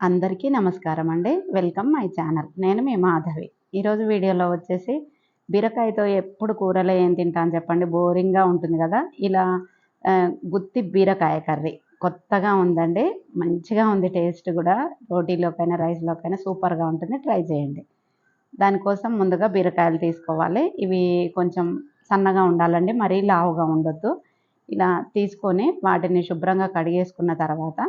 అందరికీ నమస్కారం అండి. వెల్కమ్ మై ఛానల్ నేను మీ మాధవి. ఈరోజు వీడియోలో వచ్చేసి బీరకాయతో ఎప్పుడు కూరలో ఏం తింటాను చెప్పండి? బోరింగ్గా ఉంటుంది కదా. ఇలా గుత్తి బీరకాయ కర్రీ. కొత్తగా ఉందండి. మంచిగా ఉంది టేస్ట్ కూడా. రోటీలోకైనా రైస్లోకైనా సూపర్గా ఉంటుంది. ట్రై చేయండి. దానికోసం ముందుగా బీరకాయలు తీసుకోవాలి. ఇవి కొంచెం సన్నగా ఉండాలండి. మరీ లావుగా ఉండొద్దు. ఇలా తీసుకొని వాటిని శుభ్రంగా కడిగేసుకున్న తర్వాత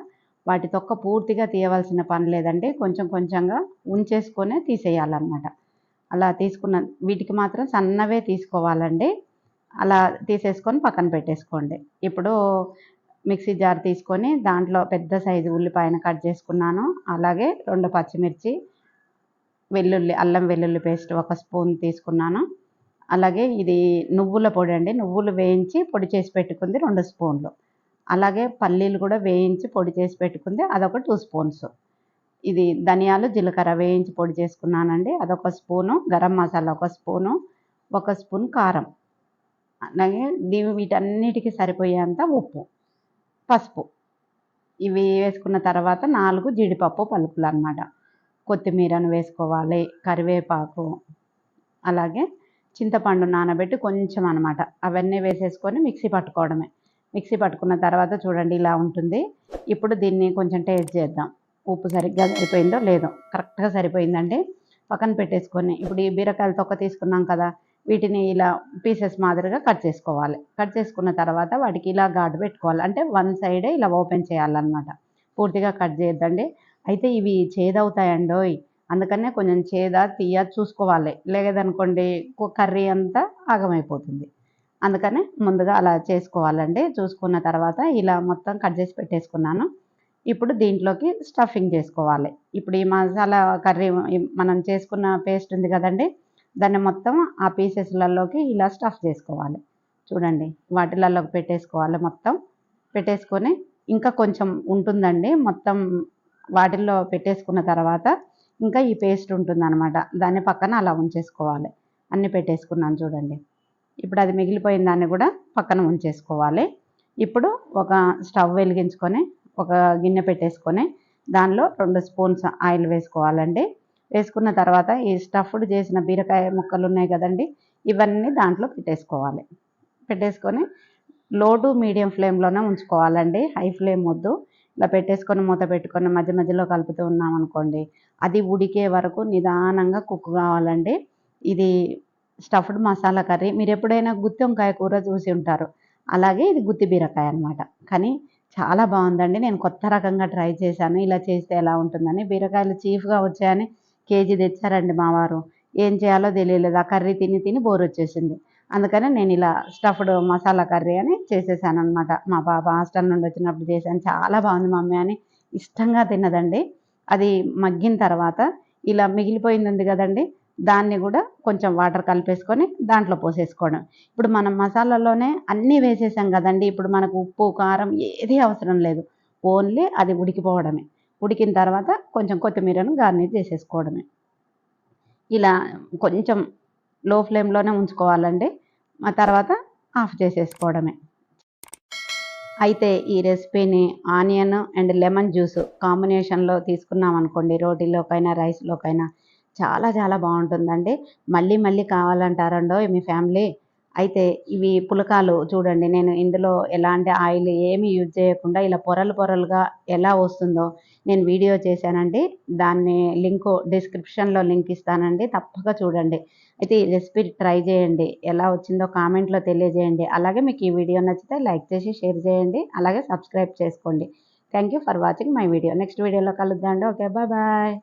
వాటి తొక్క పూర్తిగా తీయవలసిన పని లేదండి కొంచెం కొంచెంగా ఉంచేసుకొని తీసేయాలన్నమాట. అలా తీసుకున్న వీటికి మాత్రం సన్నవే తీసుకోవాలండి. అలా తీసేసుకొని పక్కన పెట్టేసుకోండి. ఇప్పుడు మిక్సీ జార్ తీసుకొని దాంట్లో పెద్ద సైజు ఉల్లిపాయను కట్ చేసుకున్నాను. అలాగే రెండు పచ్చిమిర్చి వెల్లుల్లి అల్లం వెల్లుల్లి పేస్ట్ ఒక స్పూన్ తీసుకున్నాను. అలాగే ఇది నువ్వుల పొడి అండి. నువ్వులు వేయించి పొడి చేసి పెట్టుకుంది రెండు స్పూన్లు. అలాగే పల్లీలు కూడా వేయించి పొడి చేసి పెట్టుకుంది. అదొక టూ స్పూన్స్ ఇది ధనియాలు జీలకర్ర వేయించి పొడి చేసుకున్నానండి. అదొక స్పూను గరం మసాలా ఒక స్పూను ఒక స్పూన్ కారం. అలాగే దీని వీటన్నిటికీ సరిపోయేంత ఉప్పు పసుపు. ఇవి వేసుకున్న తర్వాత నాలుగు జీడిపప్పు పలుకులు అనమాట కొత్తిమీరను వేసుకోవాలి కరివేపాకు అలాగే చింతపండు నానబెట్టి కొంచెం అనమాట అవన్నీ వేసేసుకొని మిక్సీ పట్టుకోవడమే. మిక్సీ పట్టుకున్న తర్వాత చూడండి ఇలా ఉంటుంది. ఇప్పుడు దీన్ని కొంచెం టేస్ట్ చేద్దాం. ఉప్పు సరిగ్గా సరిపోయిందో లేదో కరెక్ట్గా సరిపోయిందండి పక్కన పెట్టేసుకొని ఇప్పుడు ఈ బీరకాయలు తొక్క తీసుకున్నాం కదా వీటిని ఇలా పీసెస్ మాదిరిగా కట్ చేసుకోవాలి. కట్ చేసుకున్న తర్వాత వాటికి ఇలా గాడు పెట్టుకోవాలి. అంటే వన్ సైడే ఇలా ఓపెన్ చేయాలన్నమాట. పూర్తిగా కట్ చేయొద్దండి. అయితే ఇవి చేదవుతాయండోయ్. అందుకనే కొంచెం చేద తీయ చూసుకోవాలి. లేదనుకోండి కర్రీ అంతా ఆగమైపోతుంది. అందుకని ముందుగా అలా చేసుకోవాలండి. చూసుకున్న తర్వాత ఇలా మొత్తం కట్ చేసి పెట్టేసుకున్నాను. ఇప్పుడు దీంట్లోకి స్టఫింగ్ చేసుకోవాలి. ఇప్పుడు ఈ మసాలా కర్రీ మనం చేసుకున్న పేస్ట్ ఉంది కదండి దాన్ని మొత్తం ఆ పీసెస్లలోకి ఇలా స్టఫ్ చేసుకోవాలి. చూడండి వాటిలలోకి పెట్టేసుకోవాలి మొత్తం. పెట్టేసుకొని ఇంకా కొంచెం ఉంటుందండి. మొత్తం వాటిల్లో పెట్టేసుకున్న తర్వాత ఇంకా ఈ పేస్ట్ ఉంటుందన్నమాట. దాన్ని పక్కన అలా ఉంచేసుకోవాలి. అన్నీ పెట్టేసుకున్నాను చూడండి. ఇప్పుడు అది మిగిలిపోయిన దాన్ని కూడా పక్కన ఉంచేసుకోవాలి. ఇప్పుడు ఒక స్టవ్ వెలిగించుకొని ఒక గిన్నె పెట్టేసుకొని దానిలో రెండు స్పూన్స్ ఆయిల్ వేసుకోవాలండి. వేసుకున్న తర్వాత ఈ స్టఫ్డ్ చేసిన బీరకాయ ముక్కలు ఉన్నాయి కదండి ఇవన్నీ దాంట్లో పెట్టేసుకోవాలి. పెట్టేసుకొని లో టు మీడియం ఫ్లేమ్లోనే ఉంచుకోవాలండి. హై ఫ్లేమ్ వద్దు. ఇలా పెట్టేసుకొని మూత పెట్టుకొని మధ్య మధ్యలో కలుపుతూ ఉన్నాం అనుకోండి అది ఉడికే వరకు నిదానంగా కుక్ కావాలండి. ఇది స్టఫ్డ్ మసాలా కర్రీ. మీరు ఎప్పుడైనా గుత్తి వంకాయ కూర చూసి ఉంటారు. అలాగే ఇది గుత్తి బీరకాయ అనమాట కానీ చాలా బాగుందండి. నేను కొత్త రకంగా ట్రై చేశాను. ఇలా చేస్తే ఎలా ఉంటుందని. బీరకాయలు చీఫ్గా వచ్చాయని కేజీ తెచ్చారండి మా వారు. ఏం చేయాలో తెలియలేదు. ఆ కర్రీ తిని తిని బోర్ వచ్చేసింది. అందుకని నేను ఇలా స్టఫ్డ్ మసాలా కర్రీ అని చేసేసాను అనమాట మా పాప హాస్టల్ నుండి వచ్చినప్పుడు చేశాను. చాలా బాగుంది మమ్మీ అని ఇష్టంగా తిన్నదండి. అది మగ్గిన తర్వాత ఇలా మిగిలిపోయింది ఉంది కదండి. దాన్ని కూడా కొంచెం వాటర్ కలిపేసుకొని దాంట్లో పోసేసుకోవడం. ఇప్పుడు మనం మసాలాలోనే అన్నీ వేసేసాం కదండి. ఇప్పుడు మనకు ఉప్పు కారం ఏది అవసరం లేదు. ఓన్లీ అది ఉడికిపోవడమే. ఉడికిన తర్వాత కొంచెం కొత్తిమీరను గార్నిష్ చేసేసుకోవడమే. ఇలా కొంచెం లో ఫ్లేమ్లోనే ఉంచుకోవాలండి. ఆ తర్వాత ఆఫ్ చేసేసుకోవడమే. అయితే ఈ రెసిపీని ఆనియన్ అండ్ లెమన్ జ్యూస్ కాంబినేషన్లో తీసుకున్నాం అనుకోండి రోటీలోకైనా రైస్లోకైనా చాలా చాలా బాగుంటుందండి. మళ్ళీ మళ్ళీ కావాలంటారండో మీ ఫ్యామిలీ. అయితే ఇవి పులకాలు చూడండి నేను ఇందులో ఎలాంటి ఆయిల్ ఏమి యూజ్ చేయకుండా ఇలా పొరలు పొరలుగా ఎలా వస్తుందో నేను వీడియో చేశానండి. దాన్ని లింక్ డిస్క్రిప్షన్లో లింక్ ఇస్తానండి. తప్పక చూడండి. అయితే ఈ రెసిపీ ట్రై చేయండి. ఎలా వచ్చిందో కామెంట్లో తెలియజేయండి. అలాగే మీకు ఈ వీడియో నచ్చితే లైక్ చేసి షేర్ చేయండి. అలాగే సబ్స్క్రైబ్ చేసుకోండి. Thank you for watching my video. Next వీడియోలో కలుద్దాం ఓకే బాయ్ బాయ్.